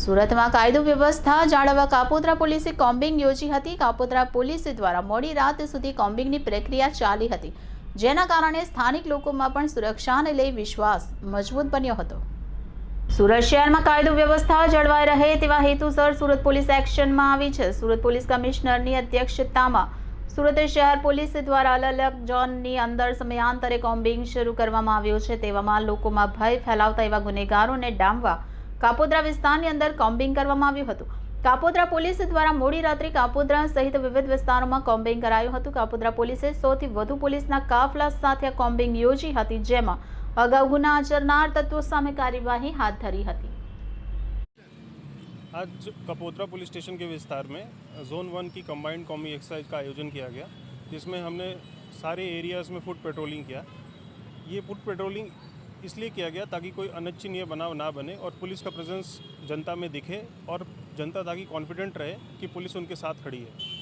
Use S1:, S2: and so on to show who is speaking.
S1: સુરતમાં કાયદો વ્યવસ્થા જાળવવા કાપોદ્રા પોલીસે કોમ્બિંગ યોજી હતી. કાપોદ્રા પોલીસ દ્વારા મોડી રાત સુધી કોમ્બિંગની પ્રક્રિયા ચાલી હતી, જેના કારણે સ્થાનિક લોકોમાં પણ સુરક્ષાને લઈ વિશ્વાસ મજબૂત બન્યો હતો. સુરત શહેરમાં કાયદો વ્યવસ્થા જળવાઈ રહે તેવા હેતુસર સુરત પોલીસ એક્શનમાં આવી છે. સુરત પોલીસ કમિશનરની અધ્યક્ષતામાં સુરત શહેર પોલીસ દ્વારા અલગ અલગ ઝોનની અંદર સમયાંતરે કોમ્બિંગ શરૂ કરવામાં આવ્યું છે. તેવામાં લોકોમાં ભય ફેલાવતા એવા ગુનેગારોને ડામવા કાપોદ્રા વિસ્તારની અંદર કોમ્બિંગ કરવામાં આવ્યું હતું કાપોદ્રા પોલીસ દ્વારા મોડી રાત્રે કાપોદ્રા સહિત વિવિધ વિસ્તારોમાં કોમ્બિંગ કરાયું હતું કાપોદ્રા પોલીસે સૌથી વધુ પોલીસના કાફલા સાથે આ કોમ્બિંગ યોજી હતી જેમાં અગાઉ ગુના આચરનાર તત્વો સામે કાર્યવાહી હાથ ધરી હતી
S2: आज कपोद्रा पुलिस स्टेशन के विस्तार में जोन वन की कंबाइंड कॉमी एक्सरसाइज का आयोजन किया गया जिसमें हमने सारे एरियाज़ में फुट पेट्रोलिंग किया ये फुट पेट्रोलिंग इसलिए किया गया ताकि कोई अनिच्छनीय बनाव ना बने और पुलिस का प्रेजेंस जनता में दिखे और जनता ताकि कॉन्फिडेंट रहे कि पुलिस उनके साथ खड़ी है